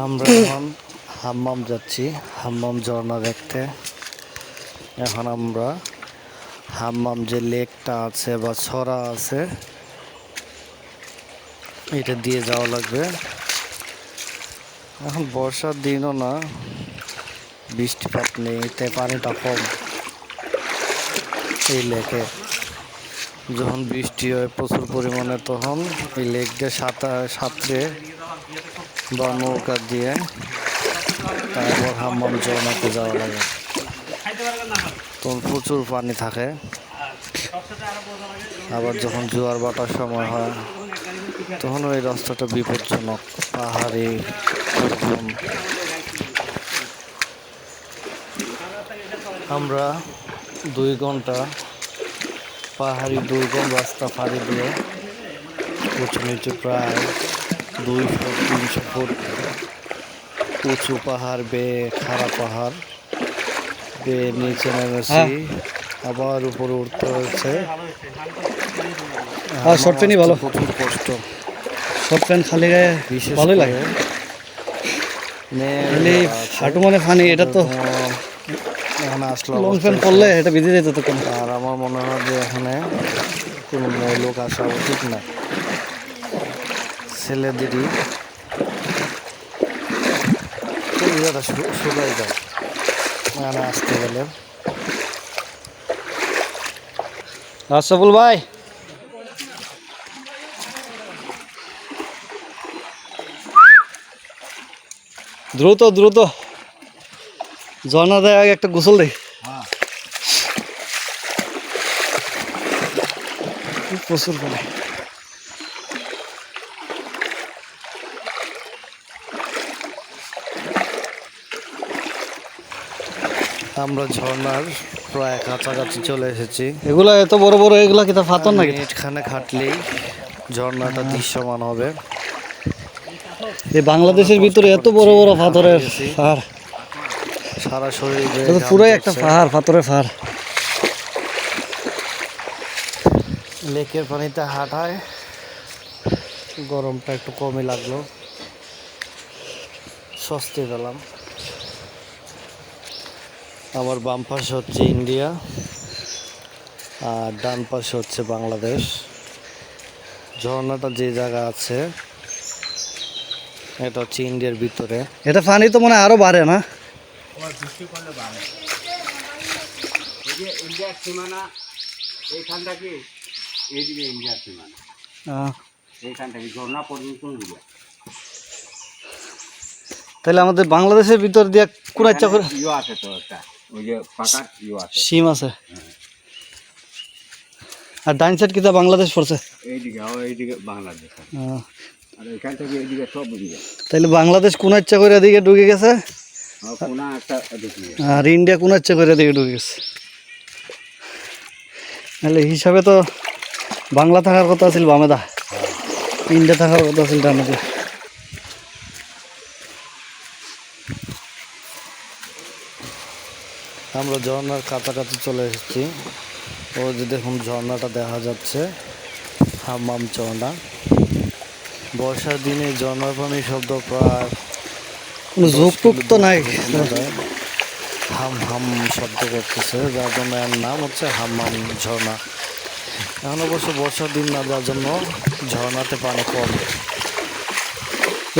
আমরা এখন হাম্মাম যাচ্ছি, হাম্মাম ঝর্ণা দেখতে। এখন আমরা হাম্মাম যে লেকটা আছে বা ছড়া আছে, এটা দিয়ে যাওয়া লাগবে। এখন বর্ষার দিনও না, বৃষ্টিপাত নেই তাই পানিটা কম এই লেকে। যখন বৃষ্টি হয় প্রচুর পরিমাণে, তখন এই লেক দিয়ে সাঁতার, সাঁতরে বা নৌকা দিয়ে তারপর হাম্মাম ঝর্ণাতে যাওয়া লাগে। তখন প্রচুর পানি থাকে। আবার যখন জোয়ার বাটার সময় হয়, তখন ওই রাস্তাটা বিপজ্জনক। পাহাড়ি আমরা দুই ঘণ্টা পাহাড়ি দুর্গম রাস্তা পাড়ি দিয়ে উঁচু নিচু প্রায় দুইশো তিনশো ফুট উঁচু পাহাড় বেয়ে খাড়া পাহাড়। বেয়ে নিচে নেমেছি। আবার উপরে উঠতে হয়েছে। আর short pant ভালো। প্রচুর কষ্ট। শর্ট প্যান্ট খালি গায়ে ভালোই লাগে। আছে, হাঁটু মানে ফানি এটা তো এখানে আসলে লং প্যান্ট পরলে এটা ভিজে যেত তো আর আমার মনে হয় যে এখানে কোনো লোক আসা উচিত না। ছেলেদেরই শু- শুকাই যায় এখানে আসতে গেলে। রাসফুল ভাই। দ্রুত দ্রুত। ঝর্ণা দেয় আগে একটা গোসল দেয় প্রচুর পানি আমরা ঝর্ণার প্রায় কাছাকাছি চলে এসেছি। এগুলা এত বড় বড় এগুলা কি তা ফাতর নাকি? মিনিটখানে খাটলেই ঝর্ণাটা দৃশ্যমান হবে। এই বাংলাদেশের ভিতরে এত বড় বড় পাথরের পাহাড় সারা শরীরে পুরাই একটা পাহাড় পাথরের পাহাড় লেকের পানিতে হাঁটায় গরমটা একটু কমই লাগল। স্বস্তি পেলাম। আমার বাম পাশে হচ্ছে ইন্ডিয়া আর ডান পাশে হচ্ছে বাংলাদেশ। ঝর্ণাটা যে জায়গা আছে এটা হচ্ছে ইন্ডিয়ার ভিতরে। এটা পানি তো মনে হয় আরও বাড়ে না? ইন্ডিয়ার সীমানা এইখান থেকে এইদিকে ইন্ডিয়ার সীমানা আহ, ঝর্ণা পর্যন্ত তাহলে আমাদের বাংলাদেশের ভিতর দিয়ে কুড়াচ্চা করে ইয়ে আছে তো একটা। ওই যে পাকার ইয়ে আছে। সিম আছে। আর ডাইন সাইড কিতা? বাংলাদেশ পড়ছে। এইদিকে এইদিকে বাংলাদেশ আর এখান থেকে এইদিকে সব ইন্ডিয়া তাহলে বাংলাদেশ কোন ইচ্ছা করে এদিকে ঢুকে গেছে? আর ইন্ডিয়া কোন ইচ্ছা করে এদিকে ঢুকে গেছে? তাহলে হিসাবে তো বাংলা থাকার কথা আছিল বামেদা। ইন্ডিয়া থাকার কথা আছিল ডানে আমরা ঝর্ণার কাছাকাছি চলে এসেছি। ও যে দেখুন ঝর্ণাটা দেখা যাচ্ছে হাম্মাম ঝর্ণা। বর্ষার দিনে ঝর্ণার পানি শব্দ প্রায় তো নাই। হাম হাম শব্দ করতেছে যার জন্য এর নাম হচ্ছে হাম্মাম ঝর্ণা। এখন অবশ্য বর্ষার দিন না যার জন্য ঝর্ণাতে পানি কম।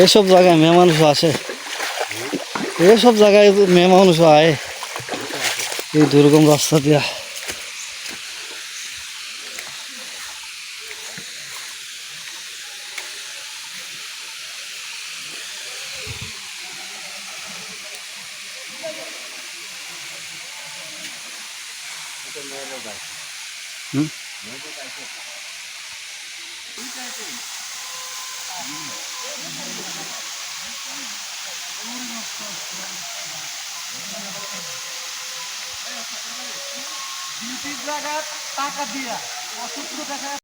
এসব জায়গায় মেয়ে মানুষ আসে। এসব জায়গায় মেয়ে মানুষও আয়। এই দুর্গম রাস্তা দিয়া হুম? জায়গা টাকা দিয়া অসুস্থ দেখা